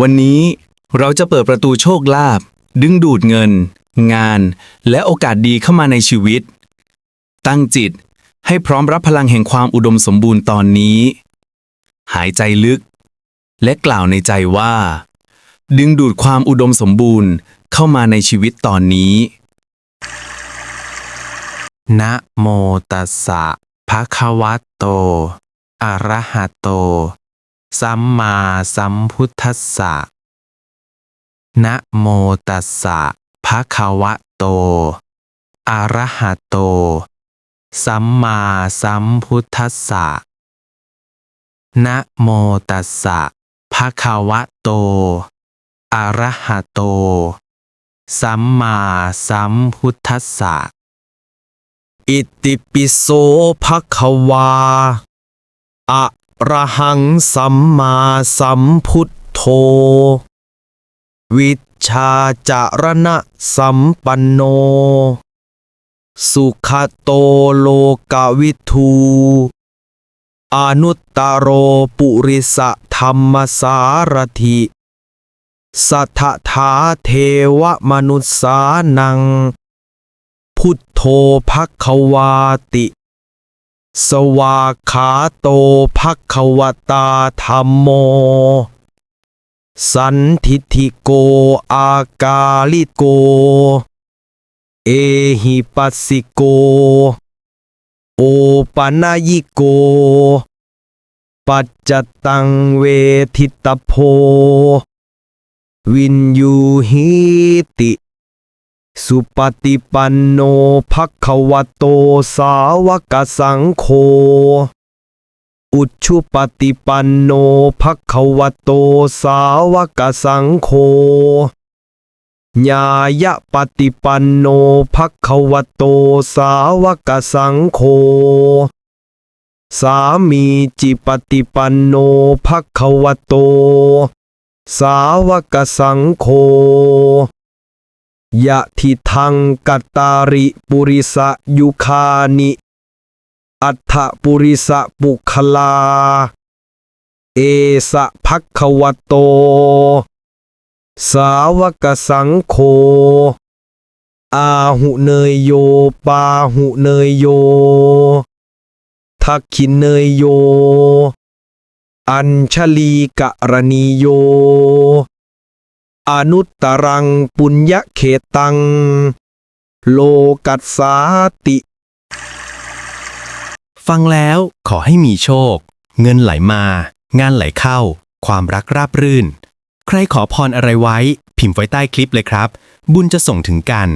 วันนี้เราจะเปิดประตูโชคลาภดึงดูดเงิน งาน และโอกาสดีเข้ามาในชีวิต ตั้งจิตให้พร้อมรับพลังแห่งความอุดมสมบูรณ์ตอนนี้ หายใจลึก และกล่าวในใจว่า ดึงดูดความอุดมสมบูรณ์เข้ามาในชีวิตตอนนี้นะโมตัสสะภะคะวะโต อะระหะโต สัมมาสัมพุทธัสสะ นะโมตัสสะภะคะวะโต อะระหะโต สัมมาสัมพุทธัสสะ นะโมตัสสะภะคะวะโต อะระหะโต สัมมาสัมพุทธัสสะ อิติปิโสภะคะวาอะ ระหังสัมมาสัมพุทโธ วิชชาจารณะสัมปันโน สุขโตโลกวิทูอนุตตโรปุริสธรรมสารถิสัทธาเทวมนุษสานัง พุทโธภักขวาติ สวากขาโตภักขวตาธรรมโม สันทิฏฐิโกอากาลิโก เอหิปัสสิโก โอปัญญิโก ปัจจตังเวทิตโพ วินยูหิติ สุปฏิปันโนภควโตสาวกสังโฆอุชุปฏิปันโนภควโตสาวกสังโฆญาญาปฏิปันโนภควโตสาวกสังโฆสามีจิปฏิปันโนภควโต สาวกสังโฆ ยะทิทังกัตตาริปุริสะยุคานิ อัฏฐปุริสะปุคลา เอสะภักควโต สาวกสังโฆอาหุเนยโยปาหุเนยโย ทักขินเนยโย อัญชลีกะรณีโย อนุตตรังปุญญเขตัง โลกัสสาติ ฟังแล้วขอให้มีโชค เงินไหลมา งานไหลเข้า ความรักราบรื่น ใครขอพรอะไรไว้ พิมพ์ไว้ใต้คลิปเลยครับ บุญจะส่งถึงกัน